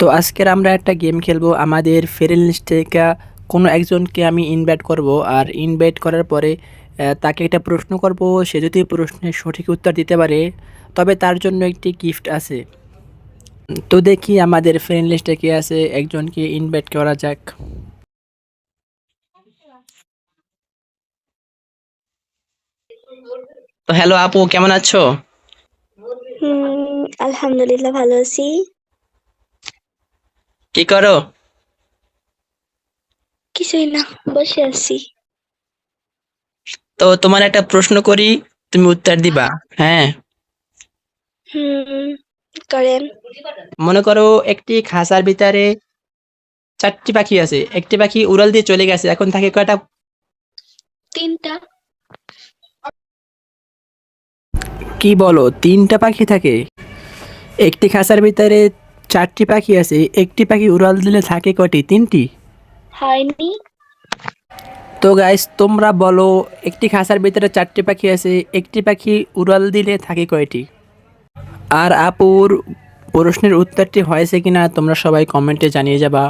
তো আজকের আমরা একটা গেম খেলব। আমাদের ফ্রেন্ড লিস্ট থেকে কোনো একজনকে আমি ইনভাইট করব। আর ইনভাইট করার পরে তাকে একটা প্রশ্ন করব। সে যদি প্রশ্নের সঠিক উত্তর দিতে পারে তবে তার জন্য একটি গিফট আছে। তো দেখি আমাদের ফ্রেন্ড লিস্টে কে আছে একজনকে ইনভাইট করা যাক। তো হ্যালো আপু কেমন আছো? হুম আলহামদুলিল্লাহ ভালো আছি। কি করো? কিছুই না বসে আছি। তো তোমার একটা প্রশ্ন করি তুমি উত্তর দিবা হ্যাঁ? হুম করেন। মনে করো একটি খাঁচার ভিতরে চারটি পাখি আছে একটি পাখি উড়াল দিয়ে চলে গেছে এখন থাকে কয়টা তিনটা। কি বলো তিনটা পাখি থাকে? একটি খাঁচার ভিতরে চারটি পাখি আছে একটি পাখি উড়াল দিলে থাকে কটি? তিনটি? হয়নি। তো গাইস তোমরা বলো একটি খাঁচার ভিতরে চারটি পাখি আছে একটি পাখি উড়াল দিলে থাকে কয়টি? আর আপুর প্রশ্নের উত্তরটি হয়েছে কিনা তোমরা সবাই কমেন্টে জানিয়ে যাবা।